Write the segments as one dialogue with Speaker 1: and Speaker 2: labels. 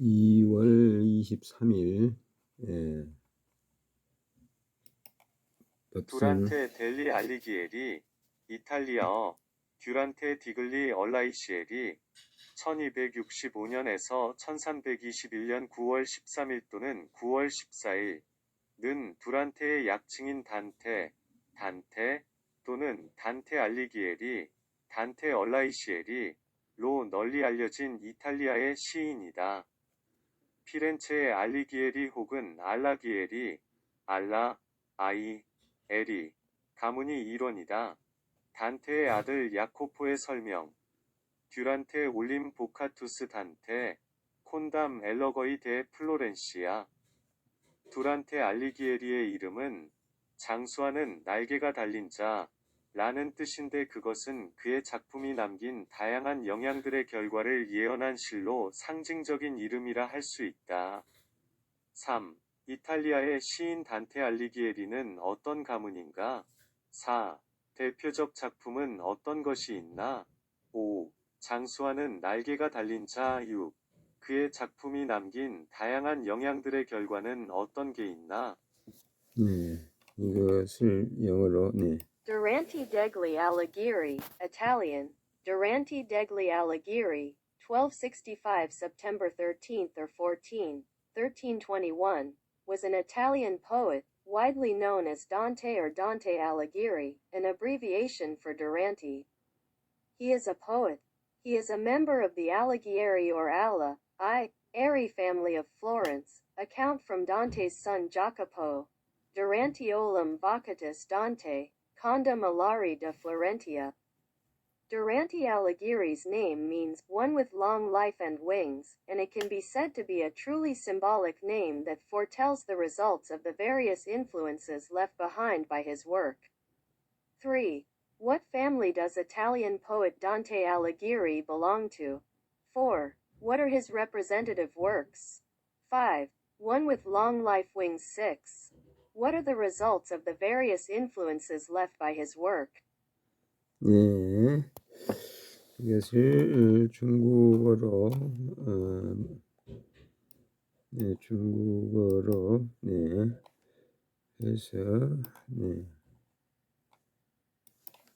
Speaker 1: 2월 23일 예.
Speaker 2: 두란테 델리 알리기에리 이탈리아어 듀란테 디글리 얼라이시에리 1265년에서 1321년 9월 13일 또는 9월 14일 는 두란테의 약칭인 단테, 단테 또는 단테 알리기에리, 단테 얼라이시에리 로 널리 알려진 이탈리아의 시인이다. 피렌체의 알리기에리 혹은 알라기에리, 알라, 아이, 에리, 가문이 일원이다. 단테의 아들 야코포의 설명. 듀란테 올림 보카투스 단테, 콘담 엘러거이 데 플로렌시아. 두란테 알리기에리의 이름은 장수하는 날개가 달린 자, 라는 뜻인데 그것은 그의 작품이 남긴 다양한 영향들의 결과를 예언한 실로 상징적인 이름이라 할 수 있다. 3. 이탈리아의 시인 단테 알리기에리는 어떤 가문인가? 4. 대표적 작품은 어떤 것이 있나? 5. 장수하는 날개가 달린 자 6. 그의 작품이 남긴 다양한 영향들의 결과는 어떤 게 있나?
Speaker 1: 네. 이것을 영어로 네.
Speaker 3: Durante degli Alighieri, Italian, Durante degli Alighieri, 1265 September 13th or 14, 1321, was an Italian poet, widely known as Dante or Dante Alighieri, an abbreviation for Durante. He is a poet. He is a member of the Alighieri or Alla, I, Ari family of Florence, account from Dante's son Jacopo. Durantiolum vocatus Dante, Conda Malari de Florentia. Durante Alighieri's name means one with long life and wings, and it can be said to be a truly symbolic name that foretells the results of the various influences left behind by his work. 3. What family does Italian poet Dante Alighieri belong to? 4. What are his representative works? 5. One with long life wings 6. What are the results of the various influences left by his work?
Speaker 1: 네. 이것을 중국어로 어, 네, 중국어로 네. 해서 네.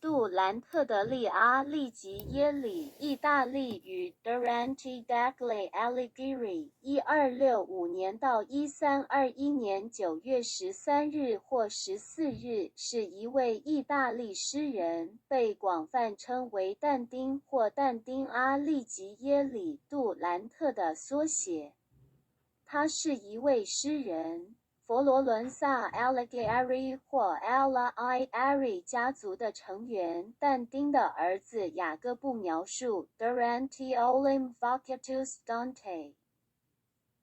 Speaker 4: 杜兰特的利阿利吉耶里，意大利与 Durante degli Alighieri，一二六五年到一三二一年九月十三日或十四日，是一位意大利诗人，被广泛称为但丁或但丁阿利吉耶里杜兰特的缩写。他是一位诗人。佛罗伦萨 a l l e g h i e r i 或 Alighieri 家族的成员，但丁的儿子雅各布描述 Durante olim vocatus Dante。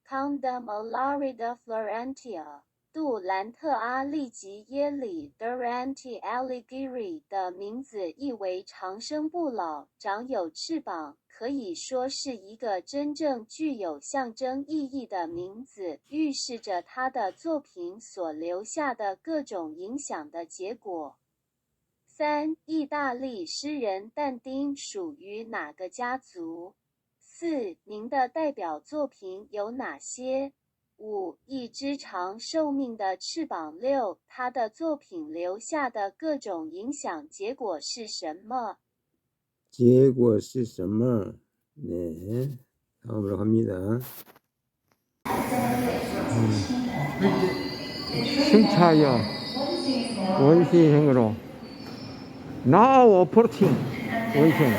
Speaker 4: Condam Alari de Florentia。杜兰特阿利吉耶里 Durante a l l e g h i e r i 的名字意为长生不老，长有翅膀，可以说是一个真正具有象征意义的名字，预示着他的作品所留下的各种影响的结果。三、意大利诗人但丁属于哪个家族？四、您的代表作品有哪些？五，一只长寿命的翅膀。六，他的作品留下的各种影响结果是什么？
Speaker 1: 기획월 시스템을 네 다음으로 갑니다. 음.
Speaker 5: 승차여 원시행으로 Now approaching 원시행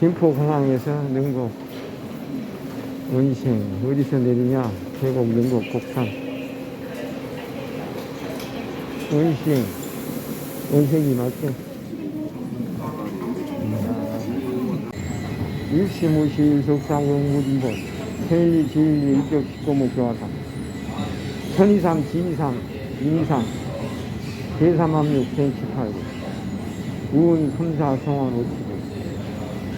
Speaker 5: 김포공항에서 능곡 원시행 어디서 내리냐 계곡 능곡 곡산 원시행원시행이맞죠? 일시무시 속상공 무진본 천리 지일리 입적 식고목 교화상 천이삼 지이삼 인이삼 대삼함육 천칠팔구 우은 삼사 성원 오치구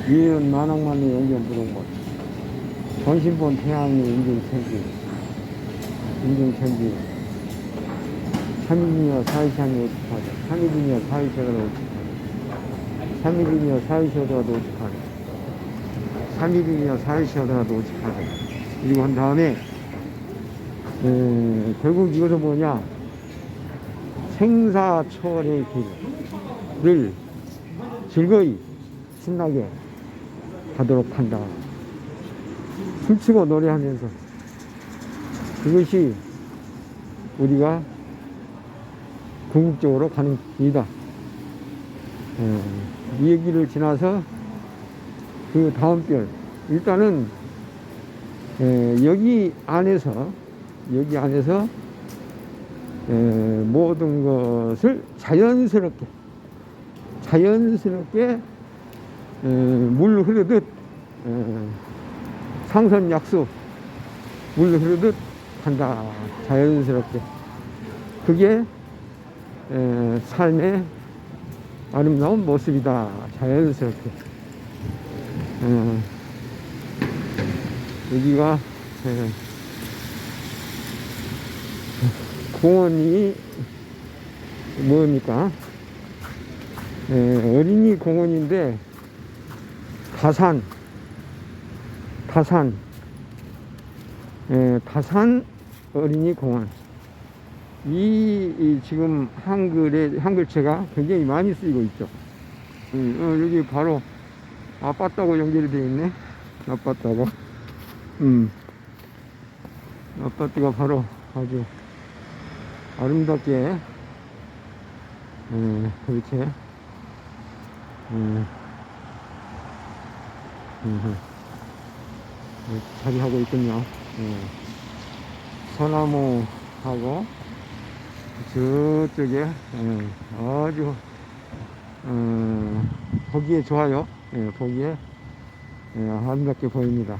Speaker 5: 이은 만왕만의 영견 부동본 전신본 태양의 인증천지 인증천지. 삼일이며 사이샤니 오치파자 삼일이며 사이샤가 오치파자 삼일이며 사이샤가 오치파자 3일이나 4일씩 하더라도 오직 하더라. 그리고 한 다음에, 에, 결국 이것은 뭐냐. 생사철의 길을 즐거이 신나게 가도록 한다. 춤추고 노래하면서 그것이 우리가 궁극적으로 가는 길이다. 에, 이 얘기를 지나서 그 다음 별 일단은 에, 여기 안에서 여기 안에서 에, 모든 것을 자연스럽게 자연스럽게 에, 물 흐르듯 에, 상선약수 물 흐르듯 한다. 자연스럽게. 그게 에, 삶의 아름다운 모습이다. 자연스럽게 에, 여기가 에, 공원이 뭡니까? 에, 어린이 공원인데 다산 다산. 에, 다산 어린이 공원. 이, 이 지금 한글에 한글체가 굉장히 많이 쓰이고 있죠. 음, 어, 여기 바로 아파트하고 연결이 되어 있네. 아파트하고. 음. 아파트가 바로 아주 아름답게 에, 그렇게 에, 음, 이렇게 자리하고 있군요. 예. 소나무하고 저쪽에 예, 아주 어, 보기에 좋아요. 예, 보기에 예, 아름답게 보입니다.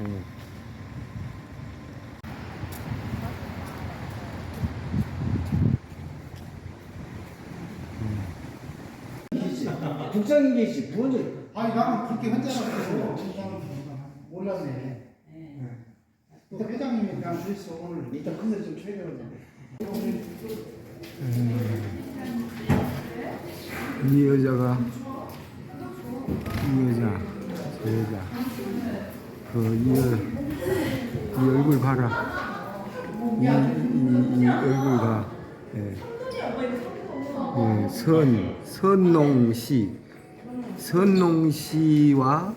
Speaker 5: 예.
Speaker 6: 국장인 계시 부원장
Speaker 7: 아니 나는 그렇게 혼자라서 몰랐네. 근데 회장님이 그냥 그랬어 오늘. 이따 큰데 좀 쳐야
Speaker 1: 이 여자가 이 여자 저 여자. 그이 이 얼굴 봐라. 이, 이, 이 얼굴과 예. 예, 선 선농시. 선농시와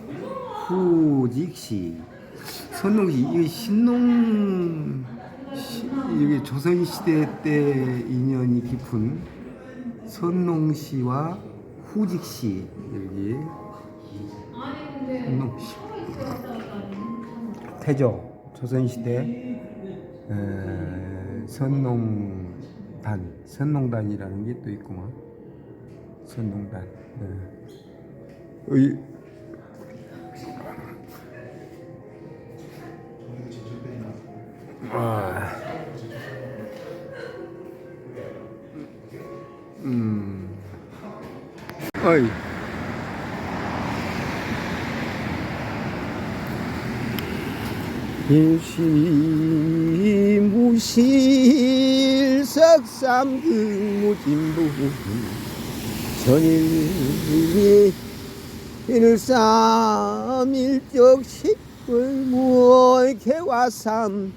Speaker 1: 후직시. 선농시 이게 신농 시, 이게 조선 시대 때 인연이 깊은 선농시와 후직시 여기 선농시 태조 조선시대 에, 선농단 선농단이라는 게 또 있구만 선농단 예. 의, 아. 음. 어이. 일시 무실 석삼극무진부 전일 일삼일적 식불무의 개화삼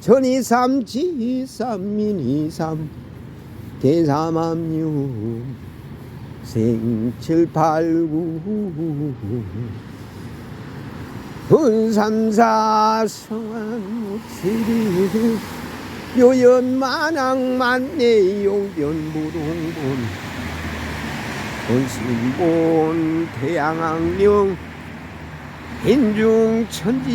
Speaker 1: 전이삼 지삼 민이삼 대삼암류 생칠팔구 분삼사 성안무치리 요연만왕만내 용변무동본 본신본 태양왕령 인중천질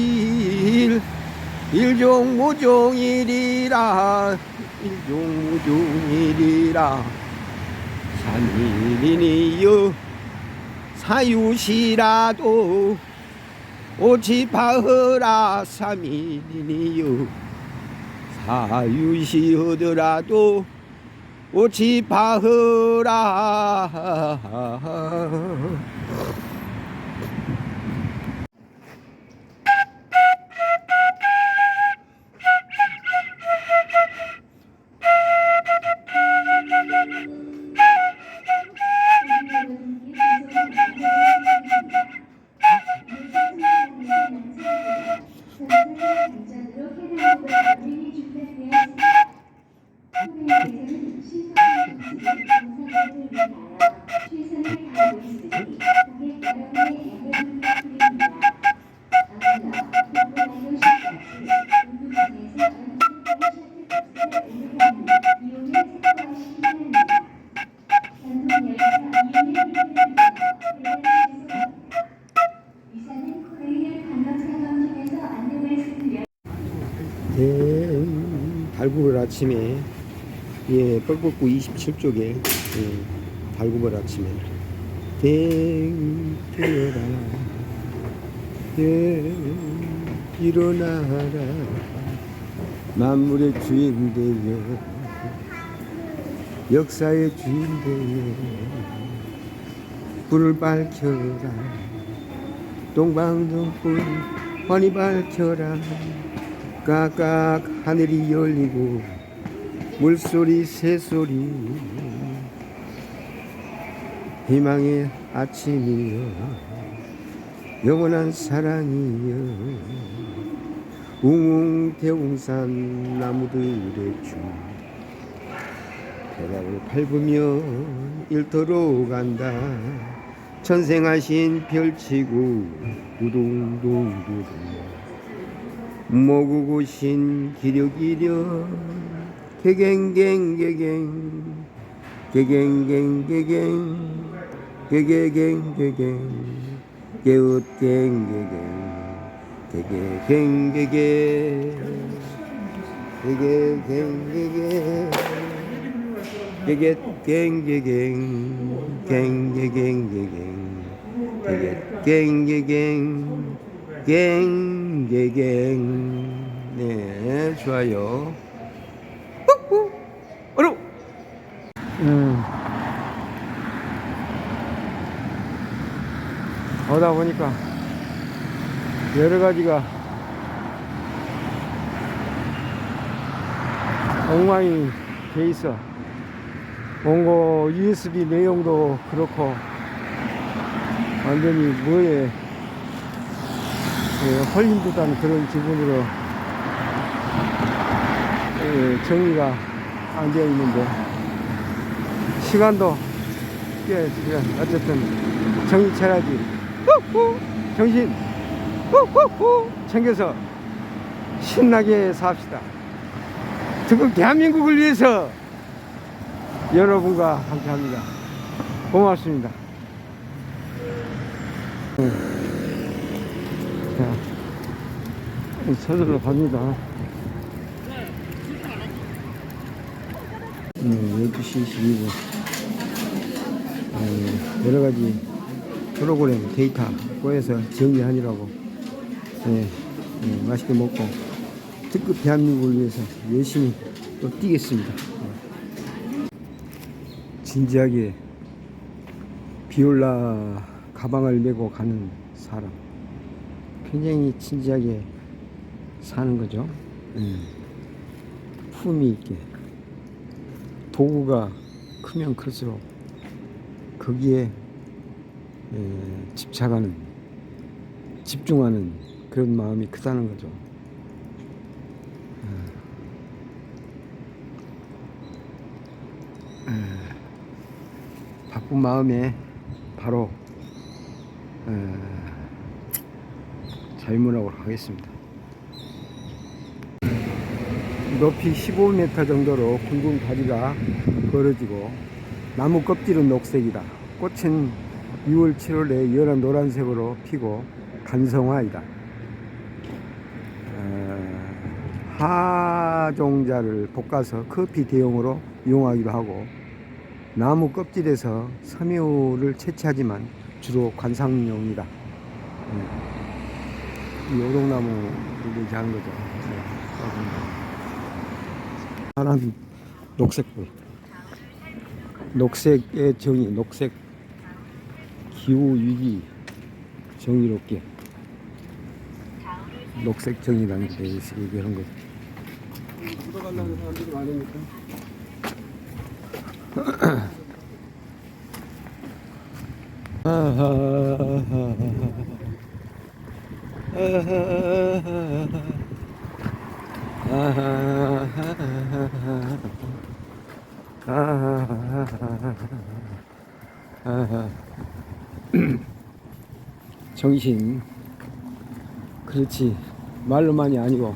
Speaker 1: 일종무종일이라 일종무종일이라 삼일이니여 사유시라도 오치파허라 삼일이니여 사유시하더라도 오치파허라
Speaker 8: 아침에 예 뻘꽃구 27쪽에 예, 달구벌 아침에. 댕 뛰어라. 예 일어나라. 만물의 주인 되여. 역사의 주인 되여. 불을 밝혀라. 동방등불 환히 밝혀라. 깍깍 하늘이 열리고 물소리 새소리. 희망의 아침이여. 영원한 사랑이여. 웅웅 대웅산 나무들의 주. 벼락을 밟으며 일터로 간다. 천생하신 별치고 우동동두동. 모구고신 기력이려 개갱갱개갱 개갱갱개갱 개개갱개갱 개웃갱개갱 개개갱개갱 개개갱개갱 개개갱개갱 갱개갱개갱 개개갱개갱 갱개갱 네 후후 어려
Speaker 1: 음. 오다 보니까 여러 가지가 엉망이 돼 있어. 원고 USB 내용도 그렇고 완전히 뭐에 예, 헐린 듯한 그런 기분으로 예, 정리가 안 되어 있는데 시간도 꽤 지금 어쨌든 정신 차려야지 정신 후후후 챙겨서 신나게 삽시다. 지금 대한민국을 위해서 여러분과 함께 합니다. 고맙습니다. 자 서둘러 갑니다 음, 12시 22분 어, 여러 가지 프로그램 데이터 꼬여서 정리하느라고 예, 예, 맛있게 먹고 특급 대한민국을 위해서 열심히 또 뛰겠습니다. 예. 진지하게 비올라 가방을 메고 가는 사람 굉장히 진지하게 사는 거죠. 예. 품위 있게 도구가 크면 클수록 거기에 에, 집착하는 집중하는 그런 마음이 크다는 거죠. 바쁜 마음에 바로 에, 자유문학으로 가겠습니다. 높이 15m 정도로 굵은 다리가 벌어지고 나무 껍질은 녹색이다. 꽃은 6월, 7월에 연한 노란색으로 피고 간성화이다. 어, 하종자를 볶아서 커피 대용으로 이용하기도 하고 나무 껍질에서 섬유를 채취하지만 주로 관상용이다. 음. 이 오동나무 이렇게 하는 거죠. 네, 파란 녹색불. 녹색의 정의, 녹색 기후 위기 정의롭게 녹색 정의라는 데 대해서 얘기하는 거죠. 묻어가려는 사람들이 많으니까. 정신 그렇지 말로만이 아니고.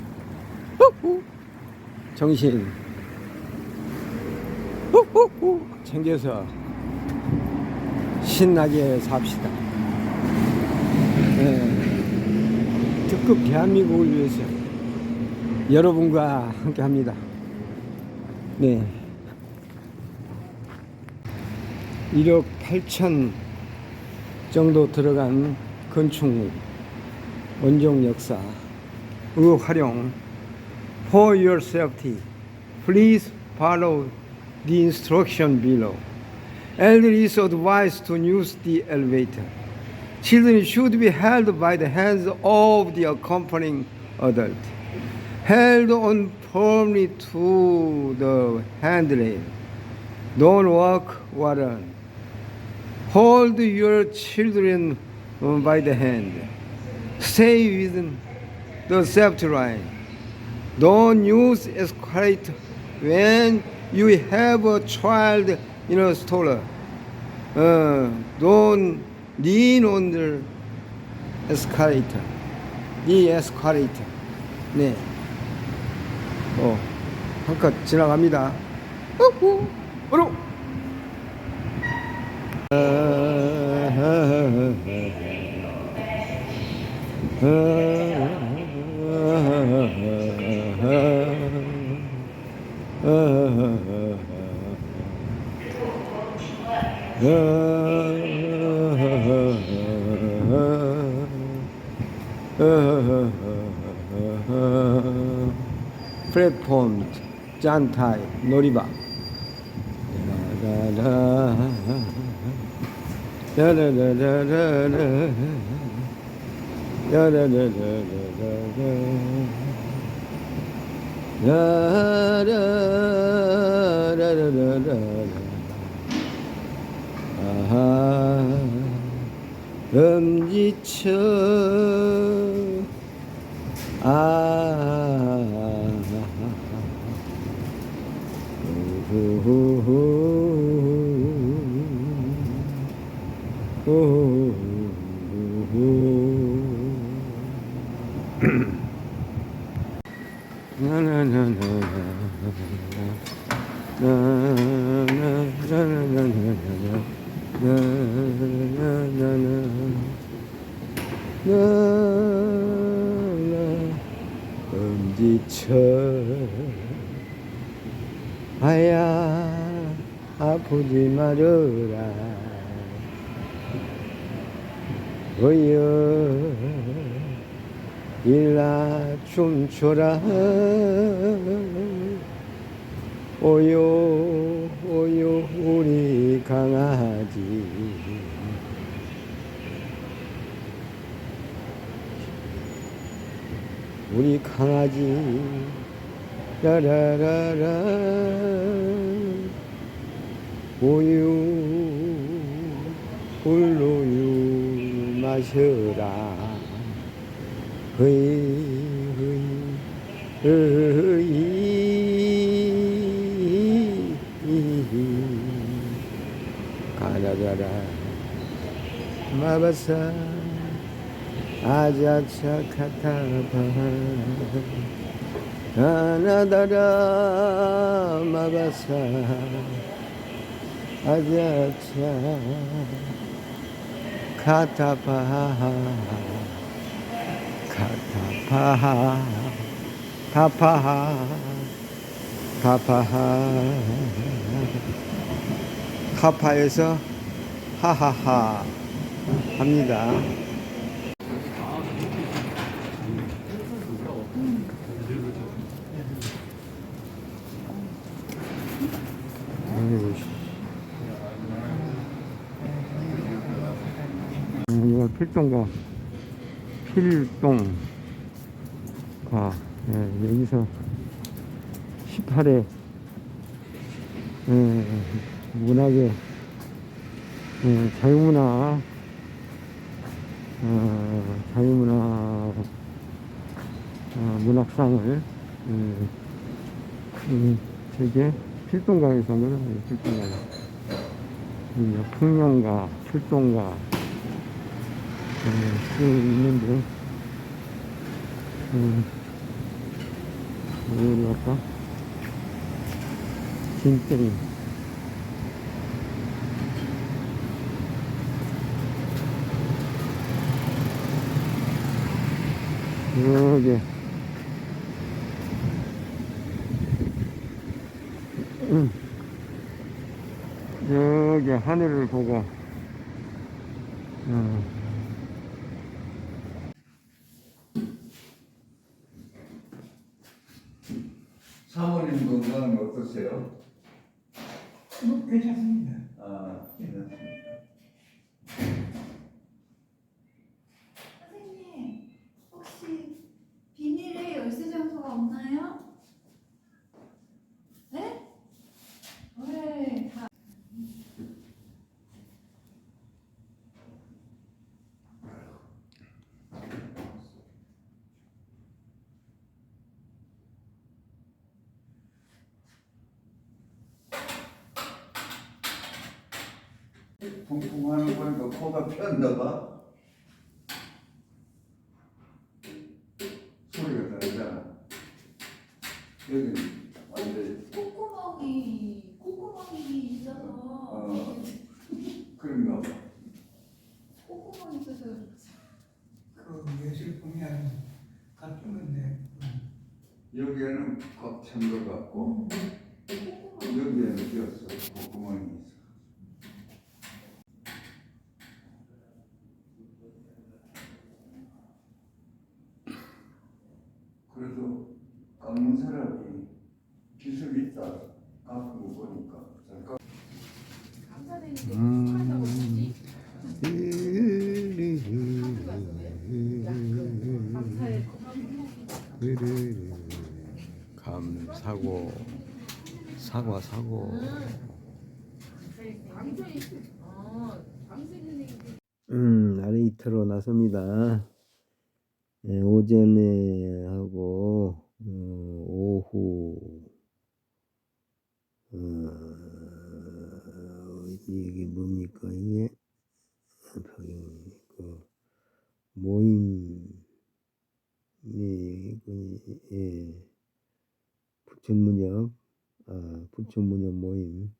Speaker 1: 정신. 챙겨서 신나게 삽시다 네. 특급 대한민국을 위해서 여러분과 함께 합니다 네. 1억 8천 정도 들어간 건축물, 원종 역사, 의 활용. For your safety, please follow the instruction below. Elderly is advised to use the elevator. Children should be held by the hands of the accompanying adult. Held on firmly to the handrail. Don't walk run. Hold your children by the hand. Stay within the safety line. Don't use escalator when you have a child in a stroller. Uh, don't lean on the escalator. The escalator. 네. 어, 한 컷 지나갑니다. 우후, 으로. 짠타이 놀이방. 엄지쳐 아 엄지쳐 아야 아프지 말어라. 어여 일나 춤춰라. 오요 오요 우리 강아지. 우리 강아지 라라라라. 우유 꿀우유 마셔라. 흐이 흐이 흐이 가라가라. 마바사 아자차 카타바 가나다라 마바사 아자차 카타파 카타파 파파 파파하 카파에서 하하하 합니다. 아이고, 씨. 음, 이거 필동가 필동가 예, 여기서 18회 예, 문학의 예, 자유문화. 어, 자유문화 어, 문학상을 음, 음, 되게 필동강에서는 예, 필동강 이 풍년가 필동가 음, 있는데요. 음, 이리 갈까? 진짜리. 여기.
Speaker 5: 음. 여기 하늘을 보고,
Speaker 9: 음. 건강은 어떠세요?
Speaker 7: 뭐 괜찮습니다.
Speaker 9: 아, 괜찮습니다.
Speaker 10: 선생님, 혹시 비닐에 열쇠 장소가 없나요? 네? 왜? 다
Speaker 9: 붕붕하는 거니까 코가 폈나 봐. 소리가 다르잖아. 여기는 완전히
Speaker 10: 콧구멍이 콧구멍이 있어서
Speaker 9: 어. 그런가 봐.
Speaker 10: 콧구멍이 있어서
Speaker 7: 그 예술 보면 가끔인데
Speaker 9: 여기에는 꽉 찬 것 같고 여기에는 비었어. 그 구멍이 있어. 그래도 깎는 사람이 기술이 있다. 깎은 거 보니까 잘 깎.
Speaker 1: 감 사고 사과 사고. 음 나레이터로 나섭니다. 예, 오전에 하고 어, 오후 어, 이게 뭡니까 이게? 그 모임 네, 그, 예. 부천문역, 아, 부천문역 모임,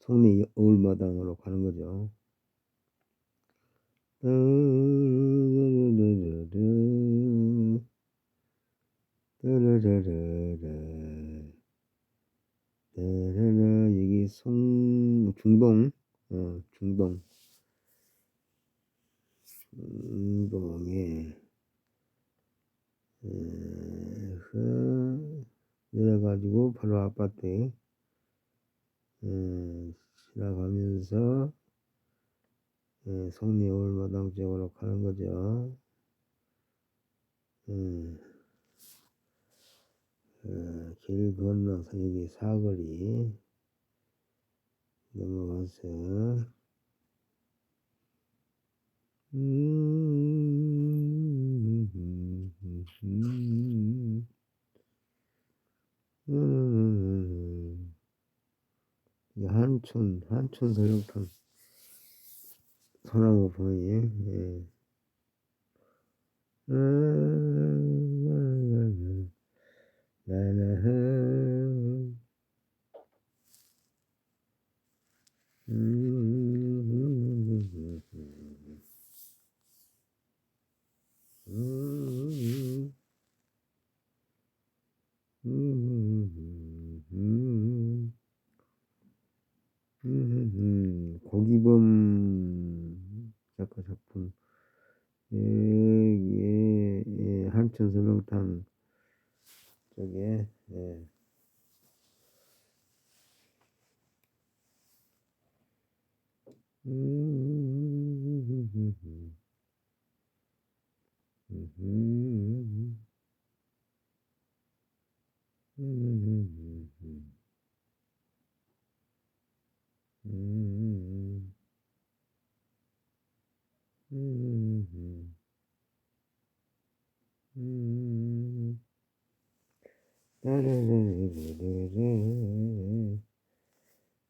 Speaker 1: 송내 어울마당으로 가는 거죠. 여기 송, 중동, 어, 중동, 중동에, 그 내려가지고 바로 아파트에 음, 지나가면서 예, 송리 올마당 쪽으로 가는 거죠. 음, 어, 길 건너서 여기 사거리 넘어가서 음, 음, 이 한촌, 한촌 설렁탕 소나무 보이, 예. 음, 나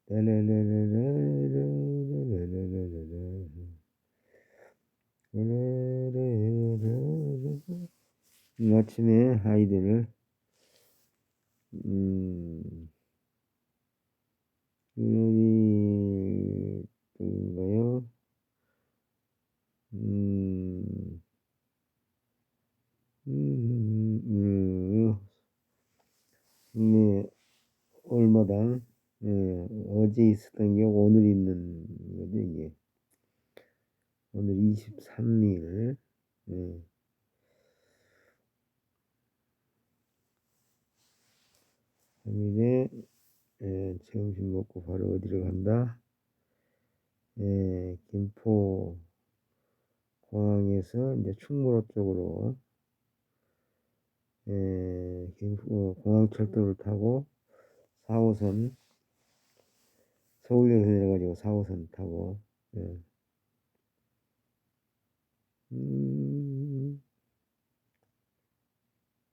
Speaker 1: Not me, I do. 충무로 쪽으로 예, 김포 공항철도를 타고 4호선 서울역에서 내려가지고 4호선 타고 예. 음,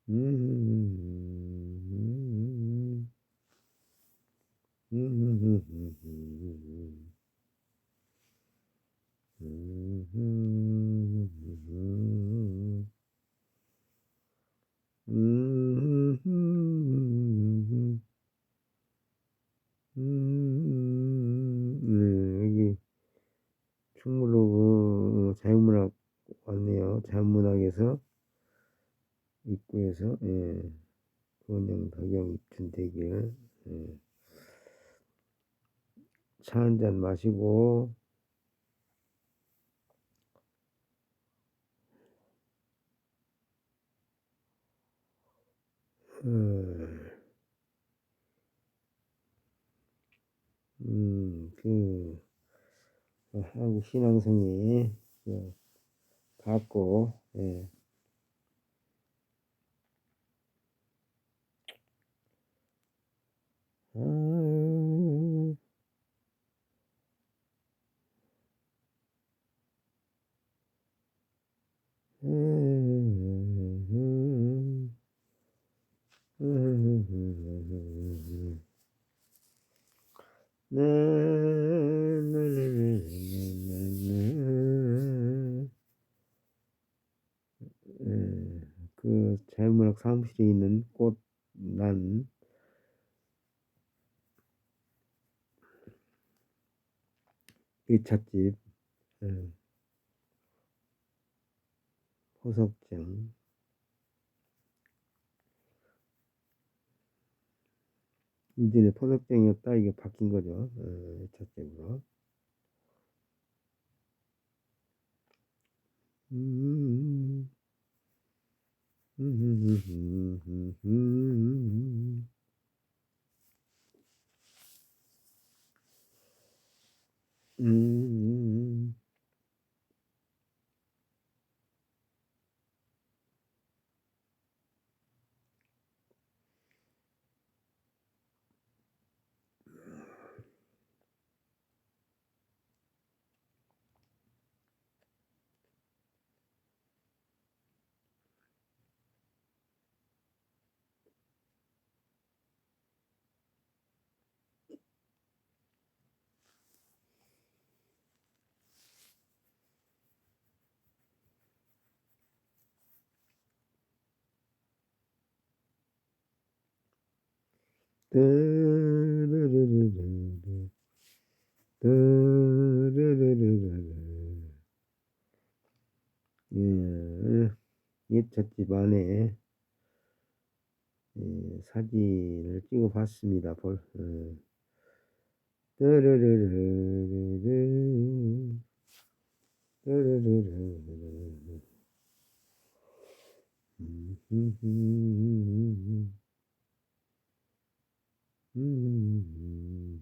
Speaker 1: 음, 음, 음, 음, 음, 음. 네, 여기 충무로 그 자유문학 왔네요. 자유문학에서 입구에서 예, 원영 덕영 입춘대길 예. 차 한 잔 마시고 음, 그, 한국 신앙성이, 그, 갖고, 예. 사무실에 있는 꽃난 일찻집 예, 호석장 이전에 포석장이었다. 이게 바뀐 거죠. 어, 일찻집으로. 음, 음, 예, 옛찻집 안에 예, 사진을 찍어 봤습니다. 볼, 음. Mm-hmm.